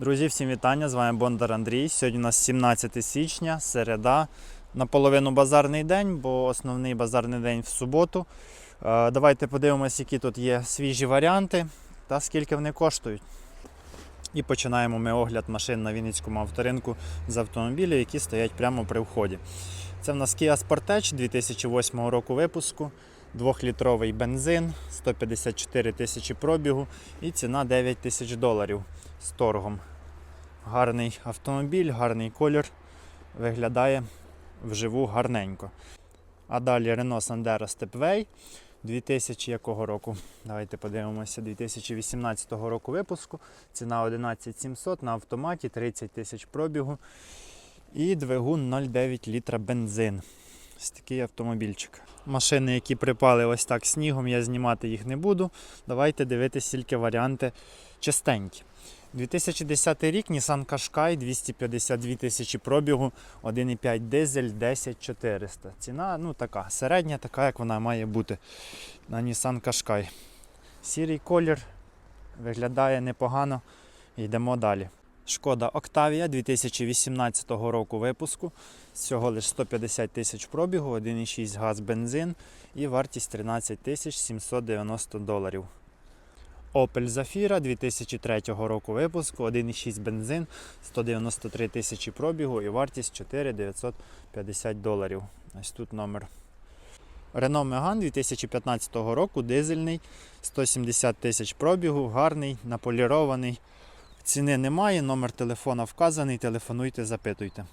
Друзі, всім вітання! З вами Бондар Андрій. Сьогодні у нас 17 січня, середа. Наполовину базарний день, бо основний базарний день в суботу. Е, Давайте подивимося, які тут є свіжі варіанти та скільки вони коштують. І починаємо ми огляд машин на Вінницькому авторинку з автомобілів, які стоять прямо при вході. Це в нас Kia Sportage 2008 року випуску, 2-літровий бензин, 154 тисячі пробігу і ціна 9 тисяч доларів з торгом. Гарний автомобіль, гарний колір, виглядає вживу гарненько. А далі Renault Sandero Stepway 2000 якого року? Давайте подивимося. 2018 року випуску. Ціна 11700 на автоматі, 30 тисяч пробігу. І двигун 0,9 літра бензин. Ось такий автомобільчик. Машини, які припали ось так снігом, я знімати їх не буду. Давайте дивитися тільки варіанти чистенькі. 2010 рік Nissan Qashqai 252 тисячі пробігу, 1,5 дизель 10400. Ціна ну така, середня, така, як вона має бути на Nissan Qashqai. Сірий колір виглядає непогано. Йдемо далі. Шкода Octavia 2018 року випуску. Всього лише 150 тисяч пробігу, 1,6 газ бензин і вартість 13 тисяч 790 доларів. Opel Zafira 2003 року випуску, 1,6 бензин, 193 тисячі пробігу і вартість 4950 доларів. Ось тут номер. Renault Megane 2015 року, дизельний, 170 тисяч пробігу, гарний, наполірований. Ціни немає, номер телефона вказаний, телефонуйте, запитуйте.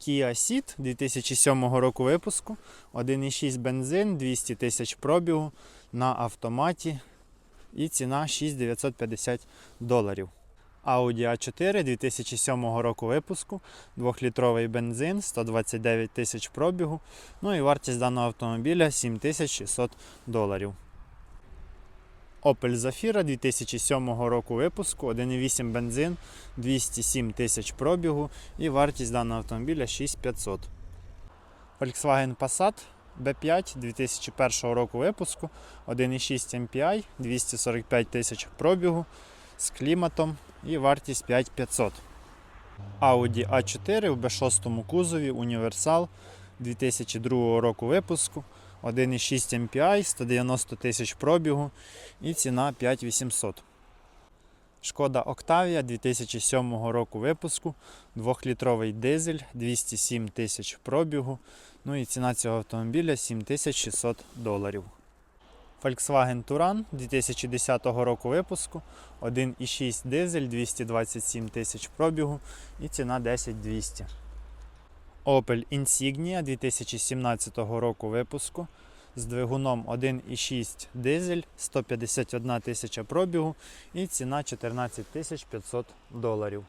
Kia Ceed 2007 року випуску, 1,6 бензин, 200 тисяч пробігу на автоматі і ціна 6950 доларів. Audi A4 2007 року випуску, 2-літровий бензин, 129 тисяч пробігу. Ну і вартість даного автомобіля 7600 доларів. Opel Zafira 2007 року випуску, 1,8 бензин, 207 тисяч пробігу і вартість даного автомобіля 6500. Volkswagen Passat B5 2001 року випуску, 1,6 MPI, 245 тисяч пробігу з кліматом і вартість 5500. Audi A4 в B6 кузові універсал 2002 року випуску, 1,6 MPI, 190 тисяч пробігу і ціна 5800. Шкода Octavia 2007 року випуску, 2-літровий дизель, 207 тисяч пробігу. Ну і ціна цього автомобіля 7600 доларів. Volkswagen Touran 2010 року випуску, 1,6 дизель, 227 тисяч пробігу і ціна 10200. Opel Insignia 2017 року випуску з двигуном 1,6 дизель, 151 тисяча пробігу і ціна 14 500 доларів.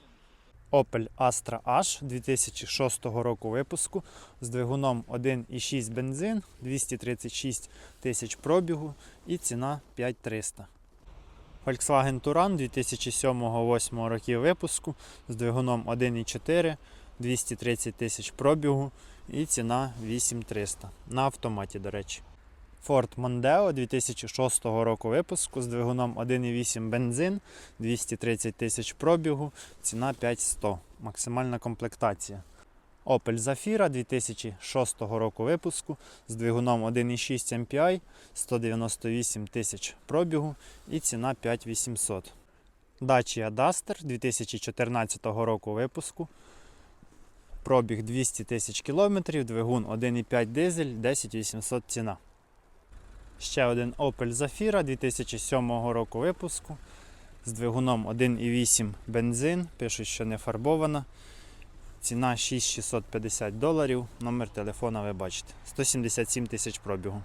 Opel Astra H 2006 року випуску з двигуном 1,6 бензин, 236 тисяч пробігу і ціна 5300. Volkswagen Touran 2007-2008 років випуску з двигуном 1,4, 230 тисяч пробігу і ціна 8300 на автоматі, до речі. Ford Mondeo 2006 року випуску з двигуном 1,8 бензин, 230 тисяч пробігу, ціна 5100, максимальна комплектація. Opel Zafira 2006 року випуску з двигуном 1,6 MPI, 198 тисяч пробігу і ціна 5800. Dacia Duster 2014 року випуску. Пробіг 200 тисяч кілометрів, двигун 1,5 дизель, 10800 ціна. Ще один Opel Zafira 2007 року випуску з двигуном 1,8 бензин. Пишуть, що не фарбована. Ціна 6650 доларів. Номер телефона ви бачите. 177 тисяч пробігу.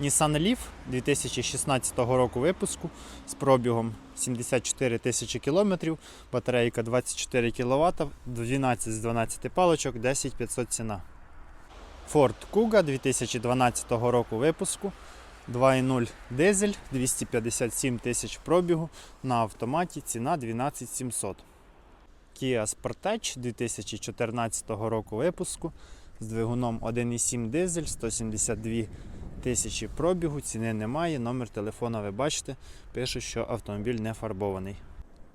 Nissan Leaf 2016 року випуску з пробігом 74 тисячі кілометрів, батарейка 24 кВт, 12 з 12 палочок, 10500 ціна. Ford Kuga 2012 року випуску 2.0 дизель, 257 тисяч пробігу на автоматі, ціна 12700. Kia Sportage 2014 року випуску з двигуном 1.7 дизель, 172 тисячі пробігу, ціни немає, номер телефона ви бачите, пишуть, що автомобіль не фарбований.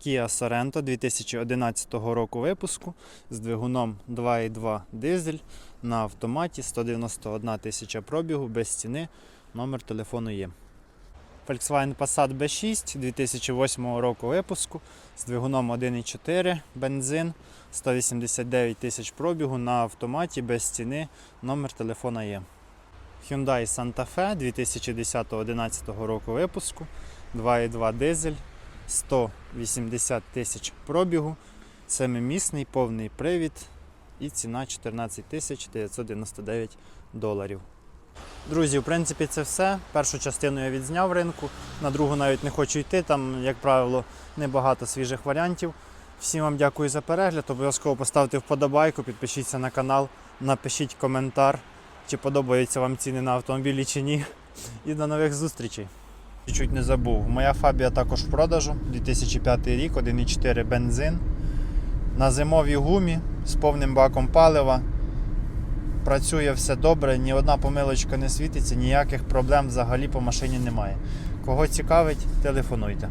Kia Sorento 2011 року випуску з двигуном 2.2 дизель на автоматі 191 тисяча пробігу без ціни. Номер телефону є. Volkswagen Passat B6 2008 року випуску з двигуном 1.4 бензин 189 тисяч пробігу на автоматі без ціни. Номер телефона є. Hyundai Santa Fe 2010-2011 року випуску 2.2 дизель 180 тисяч пробігу, семимісний повний привід і ціна 14 тисяч 999 доларів. Друзі, в принципі, це все. Першу частину я відзняв ринку, на другу навіть не хочу йти. Там, як правило, небагато свіжих варіантів. Всім вам дякую за перегляд. Обов'язково поставте вподобайку, підпишіться на канал, напишіть коментар, чи подобаються вам ціни на автомобілі чи ні. І до нових зустрічей. Чуть не забув. Моя фабія також в продажу. 2005 рік, 1,4 бензин. На зимовій гумі з повним баком палива. Працює все добре, ні одна помилочка не світиться, ніяких проблем взагалі по машині немає. Кого цікавить, телефонуйте.